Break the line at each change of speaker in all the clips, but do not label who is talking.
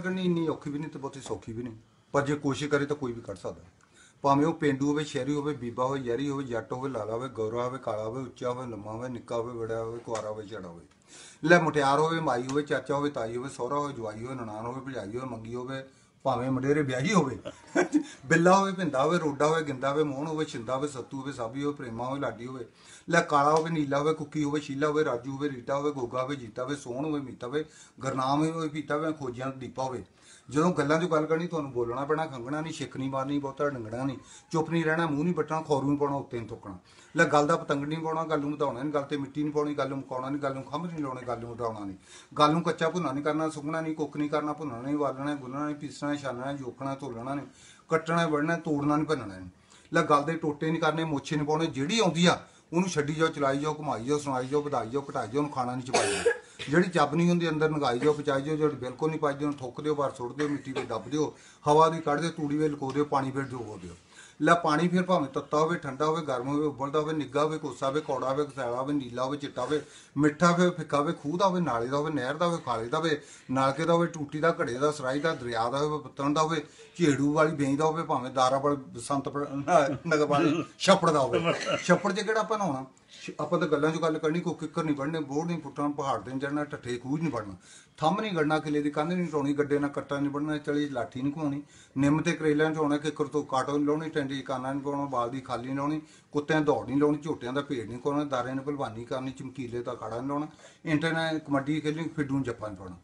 ਕਰਨੀ ਇੰਨੀ ਔਖੀ ਵੀ ਨਹੀਂ ਤੇ ਬਹੁਤੀ ਸੌਖੀ ਵੀ ਨਹੀਂ। ਪਰ ਜੇ ਕੋਸ਼ਿਸ਼ ਕਰੇ ਤਾਂ ਕੋਈ ਵੀ ਕਰ ਸਕਦਾ। ਭਾਵੇਂ ਉਹ ਪਿੰਡੂ ਹੋਵੇ, ਸ਼ਹਿਰੀ ਹੋਵੇ, ਬੀਬਾ ਹੋਵੇ, ਯਾਰੀ ਹੋਵੇ, ਜੱਟ ਹੋਵੇ, ਲਾਲਾ ਹੋਵੇ, ਗੋਰਾ ਹੋਵੇ, ਕਾਲਾ ਹੋਵੇ, ਉੱਚਾ ਹੋਵੇ, ਲੰਮਾ ਹੋਵੇ, ਨਿੱਕਾ ਹੋਵੇ ਬੜਾ ਹੋਵੇ, ਕੁਆਰਾ ਹੋਵੇ ਛੜਾ ਹੋਵੇ। ਲੈ ਮੁਟਿਆਰ ਹੋਵੇ, ਮਾਈ ਹੋਵੇ, ਚਾਚਾ ਹੋਵੇ, ਤਾਈ ਹੋਵੇ, ਸਹੁਰਾ ਹੋਵੇ, ਜਵਾਈ ਹੋਵੇ, ਨਨਾਣ ਹੋਵੇ ਭਜਾਈ ਹੋਵੇ, ਮੰਗੀ ਹੋਵੇ, ਭਾਵੇਂ ਮਡੇਰੇ ਵਿਆਹੀ ਹੋਵੇ। ਬਿੱਲਾ ਹੋਵੇ ਭਿੰਦਾ ਹੋਵੇ, ਰੋਡਾ ਹੋਵੇ, ਗਿੰਦਾ ਹੋਵੇ ਮੋਹਣ ਹੋਵੇ, ਛਿੰਦਾ ਹੋਵੇ, ਸੱਤੂ ਹੋਵੇ, ਸਾਬੀ ਹੋਵੇ, ਪ੍ਰੇਮਾ ਹੋਵੇ, ਲਾਡੀ ਹੋਵੇ, ਲੈ ਕਾਲਾ ਹੋਵੇ, ਨੀਲਾ ਹੋਵੇ, ਕੁੱਕੀ ਹੋਵੇ, ਸ਼ੀਲਾ ਹੋਵੇ, ਰਾਜੂ ਹੋਵੇ, ਰੀਟਾ ਹੋਵੇ, ਗੋਗਾ ਹੋਵੇ, ਜੀਤਾ ਹੋਵੇ, ਸੋਹਣ ਹੋਵੇ, ਮੀਤਾ ਹੋਵੇ, ਗਰਨਾਮ ਹੋਵੇ, ਪੀਤਾ ਹੋਵੇ, ਖੋਜਿਆਂ ਦੀਪਾ ਹੋਵੇ। ਜਦੋਂ ਗੱਲਾਂ 'ਚ ਗੱਲ ਕਰਨੀ, ਤੁਹਾਨੂੰ ਬੋਲਣਾ ਪੈਣਾ, ਖੰਗਣਾ ਨਹੀਂ, ਛਿੱਕ ਨਹੀਂ ਮਾਰਨੀ, ਬਹੁਤਾ ਡੰਗਣਾ ਨਹੀਂ, ਚੁੱਪ ਨਹੀਂ ਰਹਿਣਾ, ਮੂੰਹ ਨਹੀਂ ਪੱਟਣਾ ਖੌਰੂ ਨਹੀਂ ਪਾਉਣਾ, ਉੱਤੇ ਨਹੀਂ ਥੁੱਕਣਾ। ਲੈ ਗੱਲ ਦਾ ਪਤੰਗ ਨਹੀਂ ਪਾਉਣਾ, ਗੱਲ ਨੂੰ ਮਧਾਉਣਾ ਨਹੀਂ, ਗੱਲ ਤੇ ਮਿੱਟੀ ਨਹੀਂ ਪਾਉਣੀ, ਗੱਲ ਨੂੰ ਮੁਕਾਉਣਾ ਨਹੀਂ, ਗੱਲ ਨੂੰ ਖੰਭ ਨਹੀਂ ਲਾਉਣੀ, ਗੱਲ ਨੂੰ ਉਡਾਉਣਾ ਨਹੀਂ। ਗੱਲ ਨੂੰ ਕੱਚਾ ਭੁੰਨਾ ਨਹੀਂ ਕਰਨਾ ਸੁਗਣਾ ਨਹੀਂ, ਕੁੱਕ ਨਹੀਂ ਕਰਨਾ, ਭੁੰਨਣਾ ਨਹੀਂ, ਵਾਲਣਾ ਗੁੰਨਣਾ ਨਹੀਂ, ਪੀਸਣਾ ਨਹੀਂ, ਛਾਨਣਾ ਜੋਖਣਾ, ਧੋਲਣਾ ਨਹੀਂ। ਕੱਟਣਾ, ਵੜਨਾ, ਤੋੜਨਾ ਨਹੀਂ ਭੰਨਣਾ ਨਹੀਂ ਲੈ ਗੱਲ ਦੇ ਟੋਟੇ ਨਹੀਂ ਕਰਨੇ, ਮੋਛੇ ਨਹੀਂ ਪਾਉਣੇ, ਜਿਹੜੀ ਆਉਂਦੀ ਆ, ਉਹਨੂੰ ਛੱਡੀ ਜਾਓ, ਚਲਾਈ ਜਾਓ, ਘੁਮਾਈ ਜਾਓ, ਸੁਣਾਈ ਜਾਓ, ਵਧਾਈ ਜਾਓ, ਘਟਾਈ ਜਾਓ, ਉਹਨੂੰ ਖਾਣਾ ਨਹੀਂ ਚਪਾਈ ਜਾਓ। ਜਿਹੜੀ ਚੱਬ ਨਹੀਂ ਹੁੰਦੀ, ਅੰਦਰ ਨਗਾਈ ਜਾਓ ਪਚਾਈ ਜਾਓ, ਜਿਹੜੀ ਬਿਲਕੁਲ ਨਹੀਂ ਪਾਈ ਉਹਨੂੰ ਠੋਕ ਦਿਓ, ਬਾਹਰ ਸੁੱਟ ਦਿਓ, ਮਿੱਟੀ ਤੇ ਦੱਬ ਦਿਓ, ਹਵਾ ਦੀ ਕੱਢ ਦਿਓ, ਤੂੜੀ ਵੇ ਲਕੋ ਦਿਓ, ਪਾਣੀ ਫਿਰ ਡੋਬੋ ਦਿਓ। ਲੈ ਪਾਣੀ ਫਿਰ ਭਾਵੇਂ ਤੱਤਾ ਹੋਵੇ, ਠੰਡਾ ਹੋਵੇ, ਗਰਮ ਹੋਵੇ, ਉਬਲਦਾ ਹੋਵੇ ਨਿੱਗਾ ਹੋਵੇ, ਕੋਸਾ ਹੋਵੇ, ਕੌੜਾ ਹੋਵੇ ਕਸਾਲਾ ਹੋਵੇ, ਨੀਲਾ ਹੋਵੇ, ਚਿੱਟਾ ਹੋਵੇ, ਮਿੱਠਾ ਹੋਵੇ, ਫਿੱਕਾ ਹੋਵੇ, ਖੂਹ ਦਾ ਹੋਵੇ, ਨਾਲੇ ਦਾ ਹੋਵੇ, ਨਹਿਰ ਦਾ ਹੋਵੇ, ਖਾਲੇ ਦਾ ਹੋਵੇ, ਨਲਕੇ ਦਾ ਹੋਵੇ, ਟੂਟੀ ਦਾ, ਘੜੇ ਦਾ, ਸਰਾਈ ਦਾ, ਦਰਿਆ ਦਾ ਹੋਵੇ, ਪੱਤਣ ਦਾ ਹੋਵੇ, ਝੇੜੂ ਵਾਲੀ ਬੇਈ ਦਾ ਹੋਵੇ, ਭਾਵੇਂ ਦਾਰਾ ਵਾਲ ਬਸੰਤ ਨਗਰ ਵਾਲੀ ਛੱਪੜ ਦਾ ਹੋਵੇ। ਛੱਪੜ 'ਚ ਕਿਹੜਾ ਆਪਾਂ ਨਹਾਉਣਾ? ਆਪਾਂ ਤਾਂ ਗੱਲਾਂ 'ਚ ਗੱਲ ਕਰਨੀ ਕੋਈ ਕਿੱਕਰ ਨਹੀਂ ਵੜਨੇ ਬੋੜ ਨਹੀਂ ਪੁੱਟਣਾ, ਪਹਾੜ ਦੇ ਨਹੀਂ ਚੜਨਾ ਠੱਠੇ ਖੂਜ ਨਹੀਂ ਵੜਨਾ। ਥੰਮ ਨਹੀਂ ਗੜਨਾ ਕਿਲੇ ਦੀ ਕੰਧ ਨਹੀਂ ਟਾਉਣੀ ਗੱਡੇ ਨਾਲ ਕੱਟਾ ਨਹੀਂ ਵੜਨਾ ਚਲੀ, ਲਾਠੀ ਨਹੀਂ ਘਵਾਉਣੀ ਨਿੰਮ ਤੇ ਕਰੇਲਿਆਂ 'ਚ ਹੋਣਾ ਕਿੱਕਰ ਤੋਂ ਕਾਟੋ ਨਹੀਂ ਲਾਉਣੀ ਟੈਂਡੀ ਕਾਨਾ ਨਹੀਂ ਪਾਉਣਾ, ਬਾਲ ਦੀ ਖਾਲੀ ਨਹੀਂ ਲਾਉਣੀ, ਕੁੱਤਿਆਂ ਦੀ ਦੌੜ ਨਹੀਂ ਲਾਉਣੀ, ਝੋਟਿਆਂ ਦਾ ਭੇਡ ਨਹੀਂ ਕੋਣਾ ਦਾਰੇ ਨੂੰ ਭਲਵਾਨੀ ਕਰਨੀ, ਚਮਕੀਲੇ ਦਾ ਖਾੜਾ ਨਹੀਂ ਲਾਉਣਾ ਇੰਟਰਨੈਟ ਕਬੱਡੀ ਖੇਡਣੀ ਫਿੱਡੂ ਨੂੰ ਜੱਪਾਂ ਨਹੀਂ ਪਾਉਣਾ।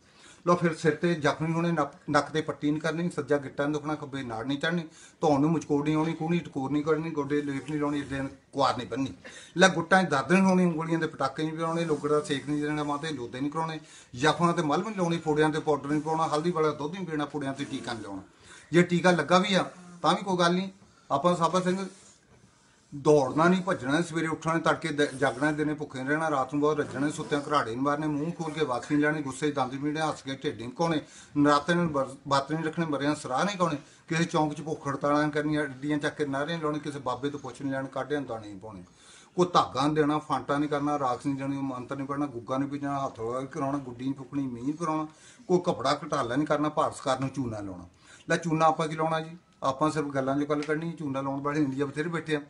ਲੋ ਫਿਰ ਸਿਰ ਤੇ ਜ਼ਖਮੀ ਹੋਣੇ, ਨੱਕ- ਨੱਕ ਤੇ ਪੱਟੀ ਨਹੀਂ ਕਰਨੀ, ਸੱਜਾ ਗਿੱਟਾ ਨੂੰ ਦੁਖਣਾ, ਖੱਬੇ ਨਾੜ ਨਹੀਂ ਚੜਨੀ ਧੌਣ ਨੂੰ ਮਚਕੋੜ ਨਹੀਂ ਆਉਣੀ ਕੂਣੀ ਟਕੋਰ ਨਹੀਂ ਕਰਨੀ, ਗੋਡੇ ਲੇਪ ਨਹੀਂ ਲਾਉਣੀ ਇੱਦਾਂ ਕੁਆਰ ਨਹੀਂ ਬੰਨੀ ਲੈ ਗੁੱਟਾਂ 'ਚ ਦਰਦ ਨਹੀਂ ਹੋਣੀ, ਉਂਗਲੀਆਂ ਦੇ ਪਟਾਕੇ ਨਹੀਂ ਪਿਆਉਣੇ ਲੋਕੜ ਦਾ ਸੇਕ ਨਹੀਂ ਦੇਣਾ ਮਾਤੇ ਲੋਦੇ ਨਹੀਂ ਕਰਾਉਣੇ, ਜ਼ਖਮਾਂ ਤੇ ਮਲਮ ਨਹੀਂ ਲਾਉਣੀ, ਫੋੜਿਆਂ ਤੇ ਪਾਊਡਰ ਨਹੀਂ ਪਾਉਣਾ, ਹਲਦੀ ਵਾਲਾ ਦੁੱਧ ਨਹੀਂ ਪੀਣਾ, ਫੋੜਿਆਂ ਤੇ ਟੀਕਾ ਨਹੀਂ ਲਾਉਣਾ। ਜੇ ਟੀਕਾ ਲੱਗਾ ਵੀ ਆ, ਤਾਂ ਵੀ ਕੋਈ ਗੱਲ ਨਹੀਂ ਆਪਾਂ ਸਾਬਾ ਸਿੰਘ ਦੌੜਨਾ ਨਹੀਂ ਭੱਜਣਾ ਸਵੇਰੇ ਉੱਠਣਾ ਤੜਕੇ ਦ- ਜਾਗਣਾ ਨੀ, ਦਿਨੇ ਭੁੱਖੇ ਨਹੀਂ ਰਹਿਣਾ ਰਾਤ ਨੂੰ ਬਹੁਤ ਰੱਜਣੇ ਸੁੱਤਿਆਂ ਘਰਾੜੇ ਨਹੀਂ ਮਾਰਨੇ ਮੂੰਹ ਖੋਲ ਕੇ ਵਾਸੀ ਨਹੀਂ ਲੈਣੀ ਗੁੱਸੇ 'ਚ ਦੰਦ ਮੀੜੇ ਹੱਸ ਕੇ ਢਿੱਡ ਨਹੀਂ ਕੋਣੇ ਨਰਾਤੇ ਨੂੰ ਬਰ- ਬਾਤ ਨਹੀਂ ਰੱਖਣੇ ਮਰਿਆਂ ਸਰਾਹ ਨਹੀਂ ਕੋਣੇ ਕਿਸੇ ਚੌਂਕ 'ਚ ਭੁੱਖ ਹੜਤਾਲਾਂ ਕਰਨੀਆਂ ਅੱਡੀਆਂ ਚੱਕ ਕੇ ਨਾਰੇ ਨਹੀਂ ਲਾਉਣੇ ਕਿਸੇ ਬਾਬੇ ਤੋਂ ਪੁੱਛ ਨਹੀਂ ਲੈਣ ਕਾਢਿਆਂ ਨੂੰ ਦਾਣੇ ਨਹੀਂ ਪਾਉਣੇ। ਕੋਈ ਧਾਗਾ ਨਹੀਂ ਦੇਣਾ ਫਾਂਟਾ ਨਹੀਂ ਕਰਨਾ ਰਾਖ ਨਹੀਂ ਜਾਣੀ ਮੰਤਰ ਨਹੀਂ ਪੜਨਾ ਗੁੱਗਾ ਨਹੀਂ ਪੀਣਾ ਹੱਥ ਲਗਾ ਕਰਾਉਣਾ ਗੁੱਡੀ ਨਹੀਂ ਫੁਕਣੀ ਮੀਂਹ ਕਰਾਉਣਾ ਕੋਈ ਕਪੜਾ ਘਟਾਲਾ ਨਹੀਂ ਕਰਨਾ ਭਾਰਤ ਸਰਕਾਰ ਨੂੰ ਚੂਨਾ ਲਾਉਣਾ। ਲੈ ਚੂਨਾ ਆਪਾਂ ਕੀ ਲਾਉਣਾ ਜੀ? ਆਪਾਂ ਸਿਰਫ ਗੱਲਾਂ 'ਚ ਗੱਲ ਕਰਨੀ ਚੂਨਾ ਲਾਉਣ ਵਾਲੇ ਇੰਡੀਆ ਬਥੇਰੇ ਬੈਠੇ ਆ।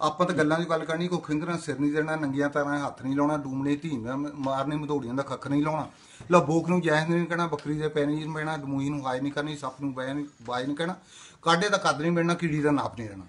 ਆਪਾਂ ਤਾਂ ਗੱਲਾਂ 'ਚ ਗੱਲ ਕਰਨੀ, ਕੋਈ ਖਿੰਗਰਾਂ ਸਿਰ ਨਹੀਂ ਦੇਣਾ, ਨੰਗੀਆਂ ਤਾਰਾਂ ਹੱਥ ਨਹੀਂ ਲਾਉਣਾ, ਡੂਮਣੇ ਧੀਆਂ ਮਾਰਨੇ ਮਧੋੜੀਆਂ ਦਾ ਕੱਖ ਨਹੀਂ ਲਾਉਣਾ। ਲਾ ਬੋਕ ਨੂੰ ਜਾਇਜ਼ ਨਹੀਂ ਕਹਿਣਾ, ਬੱਕਰੀ ਦੇ ਪੈਣੀ ਨਹੀਂ ਪੈਣਾ ਦਮੂਈ ਨੂੰ ਹਾਇ ਨਹੀਂ ਕਰਨੀ, ਸੱਪ ਨੂੰ ਬਾਇ ਨਹੀਂ ਬਾਇ ਨਹੀਂ ਕਹਿਣਾ। ਕਾਡੇ ਦਾ ਕੱਦ ਨਹੀਂ ਮਿਲਣਾ, ਕੀੜੀ ਦਾ ਨਾਪ ਨਹੀਂ ਰਹਿਣਾ